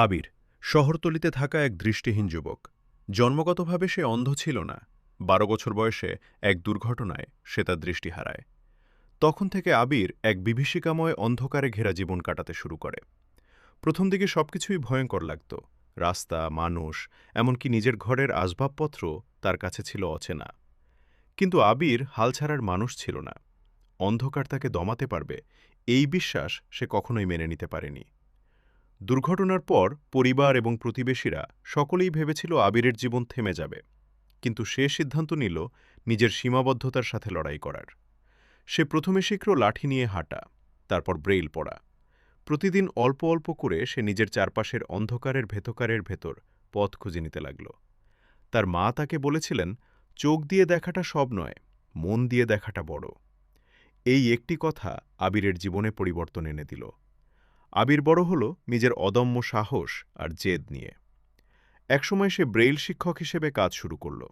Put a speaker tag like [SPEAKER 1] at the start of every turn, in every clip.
[SPEAKER 1] আবির, শহরতলিতে থাকা এক দৃষ্টিহীন যুবক। জন্মগতভাবে সে অন্ধ ছিল না। বারো বছর বয়সে এক দুর্ঘটনায় সে তার দৃষ্টি হারায়। তখন থেকে আবির এক বিভীষিকাময় অন্ধকারে ঘেরা জীবন কাটাতে শুরু করে। প্রথম দিকে সবকিছুই ভয়ঙ্কর লাগত। রাস্তা, মানুষ, এমনকি নিজের ঘরের আসবাবপত্র তার কাছে ছিল অচেনা। কিন্তু আবির হাল ছাড়ার মানুষ ছিল না। অন্ধকার তাকে দমাতে পারবে, এই বিশ্বাস সে কখনোই মেনে নিতে পারেনি। দুর্ঘটনার পর পরিবার এবং প্রতিবেশীরা সকলেই ভেবেছিল আবিরের জীবন থেমে যাবে, কিন্তু সে সিদ্ধান্ত নিল নিজের সীমাবদ্ধতার সাথে লড়াই করার। সে প্রথমে শিখল লাঠি নিয়ে হাঁটা, তারপর ব্রেইল পড়া। প্রতিদিন অল্প অল্প করে সে নিজের চারপাশের অন্ধকারের ভেতকারের ভেতর পথ খুঁজে নিতে লাগল। তার মা তাকে বলেছিলেন, চোখ দিয়ে দেখাটা সব নয়, মন দিয়ে দেখাটা বড়। এই একটি কথা আবিরের জীবনে পরিবর্তন এনে দিল। আবির বড় হল নিজের অদম্য সাহস আর জেদ নিয়ে। একসময় সে ব্রেইল শিক্ষক হিসেবে কাজ শুরু করল।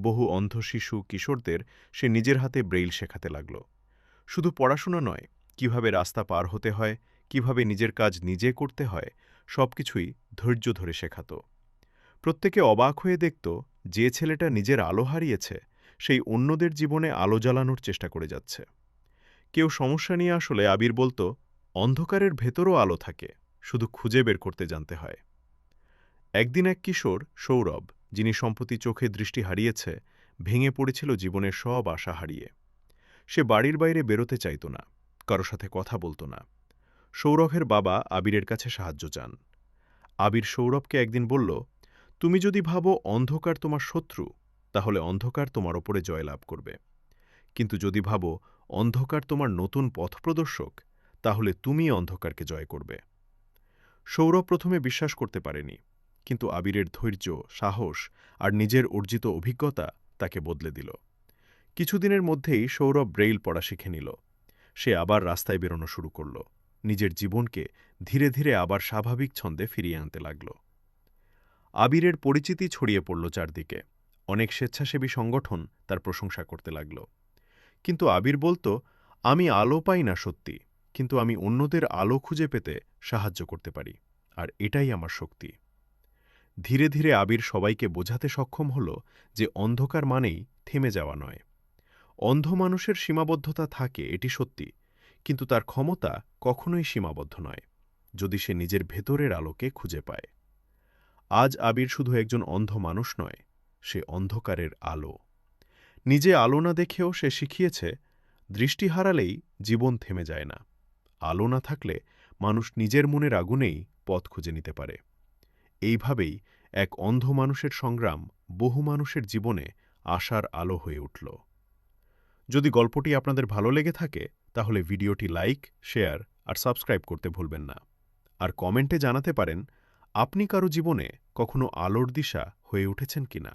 [SPEAKER 1] বহু অন্ধ শিশু, কিশোরদের সে নিজের হাতে ব্রেইল শেখাতে লাগল। শুধু পড়াশোনা নয়, কীভাবে রাস্তা পার হতে হয়, কীভাবে নিজের কাজ নিজে করতে হয়, সবকিছুই ধৈর্য ধরে শেখাত। প্রত্যেকে অবাক হয়ে দেখত, যে ছেলেটা নিজের আলো হারিয়েছে, সেই অন্যদের জীবনে আলো জ্বালানোর চেষ্টা করে যাচ্ছে। কেউ সমস্যা নিয়ে আসলে আবির বলতো অন্ধকারের ভেতরও আলো থাকে, শুধু খুঁজে বের করতে জানতে হয়। একদিন এক কিশোর, সৌরভ, যিনি সম্প্রতি চোখে দৃষ্টি হারিয়েছে, ভেঙে পড়েছিল জীবনের সব আশা হারিয়ে। সে বাড়ির বাইরে বেরোতে চাইত না, কারও সাথে কথা বলত না। সৌরভের বাবা আবিরের কাছে সাহায্য চান। আবির সৌরভকে একদিন বলল, তুমি যদি ভাবো অন্ধকার তোমার শত্রু, তাহলে অন্ধকার তোমার ওপরে জয়লাভ করবে। কিন্তু যদি ভাবো অন্ধকার তোমার নতুন পথপ্রদর্শক তাহলে তুমি অন্ধকারকে জয় করবে। সৌরভ প্রথমে বিশ্বাস করতে পারেনি, কিন্তু আবিরের ধৈর্য, সাহস আর নিজের অর্জিত অভিজ্ঞতা তাকে বদলে দিল। কিছুদিনের মধ্যেই সৌরভ ব্রেইল পড়া শিখে নিল। সে আবার রাস্তায় বেরোনো শুরু করল। নিজের জীবনকে ধীরে ধীরে আবার স্বাভাবিক ছন্দে ফিরিয়ে আনতে লাগল। আবিরের পরিচিতি ছড়িয়ে পড়ল চারদিকে। অনেক স্বেচ্ছাসেবী সংগঠন তার প্রশংসা করতে লাগল। কিন্তু আবির বলতো, আমি আলো পাই না সত্যি। কিন্তু আমি অন্যদের আলো খুঁজে পেতে সাহায্য করতে পারি, আর এটাই আমার শক্তি। ধীরে ধীরে আবির সবাইকে বোঝাতে সক্ষম হল যে অন্ধকার মানেই থেমে যাওয়া নয়। অন্ধ মানুষের সীমাবদ্ধতা থাকে, এটি সত্যি, কিন্তু তার ক্ষমতা কখনোই সীমাবদ্ধ নয়, যদি সে নিজের ভেতরের আলোকে খুঁজে পায়। আজ আবির শুধু একজন অন্ধ মানুষ নয়, সে অন্ধকারের আলো। নিজে আলো না দেখেও সে শিখিয়েছে, দৃষ্টি হারালেই জীবন থেমে যায় না। আলো না থাকলে মানুষ নিজের মনের আগুনেই পথ খুঁজে নিতে পারে। এইভাবেই এক অন্ধ মানুষের সংগ্রাম বহু মানুষের জীবনে আশার আলো হয়ে উঠল। যদি গল্পটি আপনাদের ভালো লেগে থাকে, তাহলে ভিডিওটি লাইক, শেয়ার আর সাবস্ক্রাইব করতে ভুলবেন না। আর কমেন্টে জানাতে পারেন, আপনি কারও জীবনে কখনো আলোর দিশা হয়ে উঠেছেন কিনা?